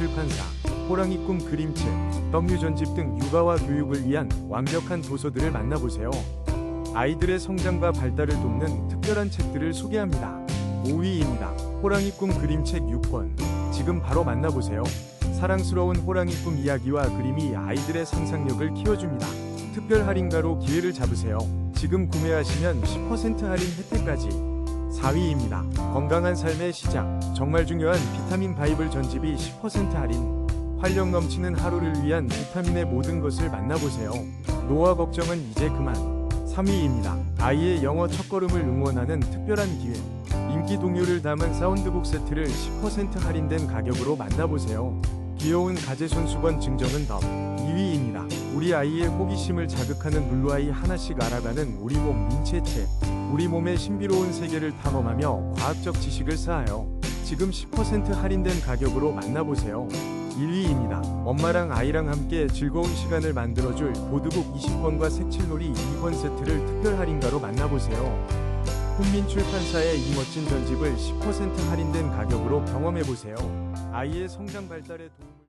출판사, 호랑이 꿈 그림책, 떡류 전집 등 육아와 교육을 위한 완벽한 도서들을 만나보세요. 아이들의 성장과 발달을 돕는 특별한 책들을 소개합니다. 5위입니다. 호랑이 꿈 그림책 6권. 지금 바로 만나보세요. 사랑스러운 호랑이 꿈 이야기와 그림이 아이들의 상상력을 키워줍니다. 특별 할인가로 기회를 잡으세요. 지금 구매하시면 10% 할인 혜택까지. 4위입니다. 건강한 삶의 시작. 정말 중요한 비타민 바이블 전집이 10% 할인. 활력 넘치는 하루를 위한 비타민의 모든 것을 만나보세요. 노화 걱정은 이제 그만. 3위입니다. 아이의 영어 첫걸음을 응원하는 특별한 기회. 인기 동요를 담은 사운드북 세트를 10% 할인된 가격으로 만나보세요. 귀여운 가제손수건 증정은 덤. 2위입니다. 우리 아이의 호기심을 자극하는 물루아이 하나씩 알아가는 우리 몸 인체책. 우리 몸의 신비로운 세계를 탐험하며 과학적 지식을 쌓아요. 지금 10% 할인된 가격으로 만나보세요. 1위입니다. 엄마랑 아이랑 함께 즐거운 시간을 만들어줄 보드북 20권과 색칠놀이 2권 세트를 특별 할인가로 만나보세요. 훈민 출판사의 이 멋진 전집을 10% 할인된 가격으로 경험해보세요. 아이의 성장 발달에 도움